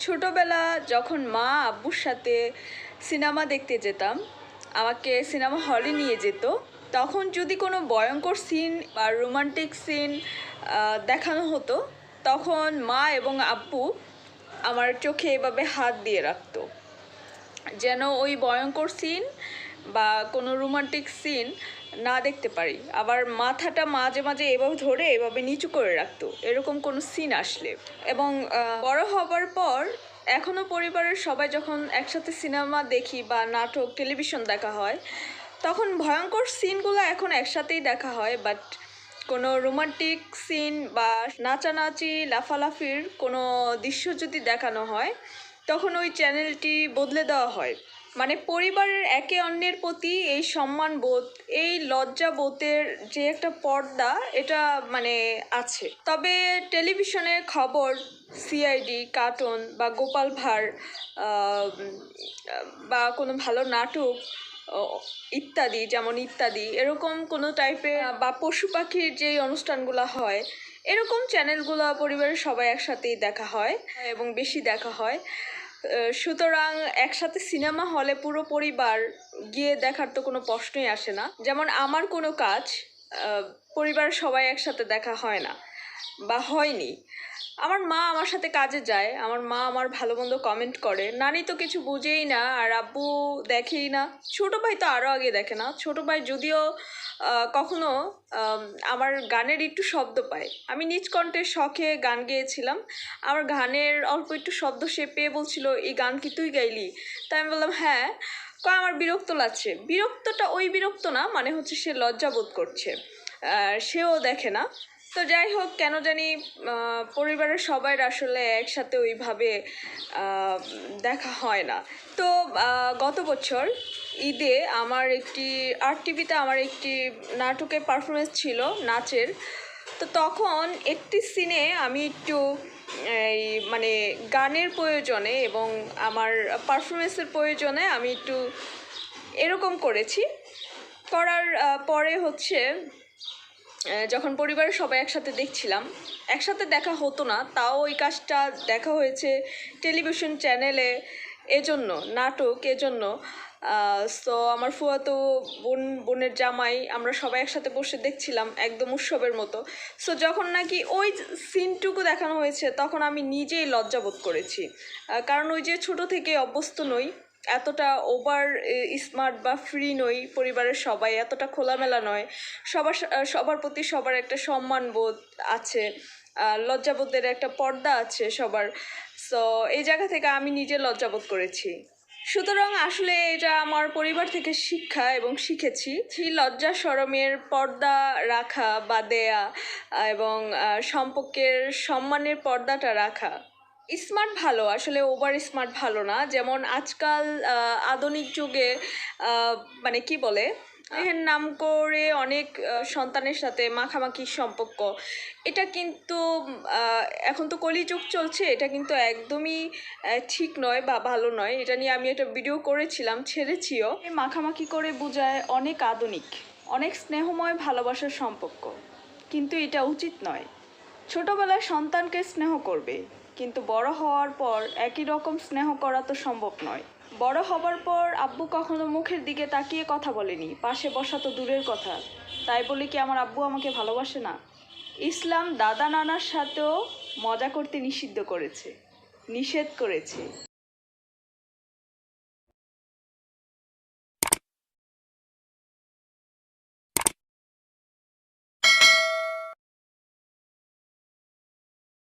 ছোটবেলা যখন মা আব্বুর সাথে সিনেমা দেখতে যেতাম আমাকে সিনেমা হলে নিয়ে যেত তখন যদি কোনো ভয়ঙ্কর সিন বা রোমান্টিক সিন দেখানো হতো তখন মা এবং আব্বু আমার চোখে এভাবে হাত দিয়ে রাখতো যেন ওই ভয়ঙ্কর সিন বা কোনো রোমান্টিক সিন না দেখতে পারি। আবার মাথাটা মাঝে মাঝে এভাবে ধরে এভাবে নিচু করে রাখতো। এরকম কোনো সিন আসলে। এবং বড় হবার পর এখনও পরিবারের সবাই যখন একসাথে সিনেমা দেখি বা নাটক টেলিভিশন দেখা হয়, তখন ভয়ঙ্কর সিনগুলো এখন একসাথেই দেখা হয়। বাট কোনো রোমান্টিক সিন বা নাচানাচি, লাফালাফির কোনো দৃশ্য যদি দেখানো হয় তখন ওই চ্যানেলটি বদলে দেওয়া হয়। মানে পরিবারের একে অন্যের প্রতি এই সম্মান বোধ, এই লজ্জা বোধের যে একটা পর্দা, এটা মানে আছে। তবে টেলিভিশনে খবর সিআইডি কার্টুন বা গোপাল ভাঁড় বা কোনো ভালো নাটক ইত্যাদি, যেমন ইত্যাদি, এরকম কোনো টাইপের বা পশু পাখির যে অনুষ্ঠানগুলো হয়, এরকম চ্যানেলগুলো পরিবারের সবাই একসাথেই দেখা হয় এবং বেশি দেখা হয়। সুতরাং একসাথে সিনেমা হলে পুরো পরিবার গিয়ে দেখার তো কোনো প্রশ্নই আসে না। যেমন আমার কোনো কাজ পরিবার সবাই একসাথে দেখা হয় না। বা হয়নি। আমার মা আমার সাথে কাজে যায়, আমার মা আমার ভালো মন্দ কমেন্ট করে। নানি তো কিছু বুঝেই না, আর আব্বু দেখেই না। ছোটো ভাই তো আরও আগে দেখে না। ছোটো ভাই যদিও কখনো আমার গানের একটু শব্দ পায়। আমি নিজ কণ্ঠে শখে গান গেয়েছিলাম। আমার গানের অল্প একটু শব্দ সে পেয়ে বলছিল, এই গান কি তুই গাইলি? তাই আমি বললাম হ্যাঁ। কয়, আমার বিরক্ত লাগছে। বিরক্তটা ওই বিরক্ত না মানে হচ্ছে সে লজ্জা বোধ করছে। সেও দেখে না। তো যাই হোক, কেন জানি পরিবারের সবাই আসলে একসাথে ওইভাবে দেখা হয় না। তো গত বছর ঈদে আমার একটি আর টিভিতে আমার একটি নাটকের পারফরমেন্স ছিল, নাচের। তো তখন একটি সিনে আমি একটু, এই মানে গানের প্রয়োজনে এবং আমার পারফরমেন্সের প্রয়োজনে আমি একটু এরকম করেছি। করার পরে হচ্ছে যখন পরিবারের সবাই একসাথে দেখছিলাম, একসাথে দেখা হতো না, তাও ওই কাজটা দেখা হয়েছে টেলিভিশন চ্যানেলে, এজন্য, নাটক এজন্য। সো আমার ফুয়াতো বোন, বোনের জামাই, আমরা সবাই একসাথে বসে দেখছিলাম একদম উৎসবের মতো। সো যখন নাকি ওই সিনটুকু দেখানো হয়েছে, তখন আমি নিজেই লজ্জাবোধ করেছি। কারণ ওই যে ছোট থেকে অভ্যস্ত নই এতটা ওভার স্মার্ট বা ফ্রি নই পরিবারের সবাই, এতটা খোলামেলা নয়। সবার সবার প্রতি সবার একটা সম্মান বোধ আছে লজ্জাবোধের একটা পর্দা আছে সবার। সো এই জায়গা থেকে আমি নিজে লজ্জাবোধ করেছি। সুতরাং আসলে এটা আমার পরিবার থেকে শিক্ষা এবং শিখেছি সেই লজ্জা সরমের পর্দা রাখা বা দেয়া এবং সম্পর্কের সম্মানের পর্দাটা রাখা স্মার্ট ভালো, আসলে ওভার স্মার্ট ভালো না। যেমন আজকাল আধুনিক যুগে মানে কি বলে? এর নাম করে অনেক সন্তানের সাথে মাখামাখির সম্পর্ক। এটা কিন্তু এখন তো কলিযুগ চলছে, এটা কিন্তু একদমই ঠিক নয় বা ভালো নয়। এটা নিয়ে আমি একটা ভিডিও করেছিলাম, ছেড়েছিও। মাখামাখি করে বোঝায় অনেক আধুনিক, অনেক স্নেহময় ভালোবাসার সম্পর্ক। কিন্তু এটা উচিত নয়। ছোটবেলায় সন্তানকে স্নেহ করবে। কিন্তু বড় হওয়ার পর একই রকম স্নেহ করা তো সম্ভব নয়। বড় হবার পর আব্বু কখনো মুখের দিকে তাকিয়ে কথা বলেনি, পাশে বসা তো দূরের কথা। তাই বলে কি আমার আব্বু আমাকে ভালোবাসে না? ইসলাম দাদা নানার সাথেও মজা করতে নিষিদ্ধ করেছে, নিষেধ করেছে।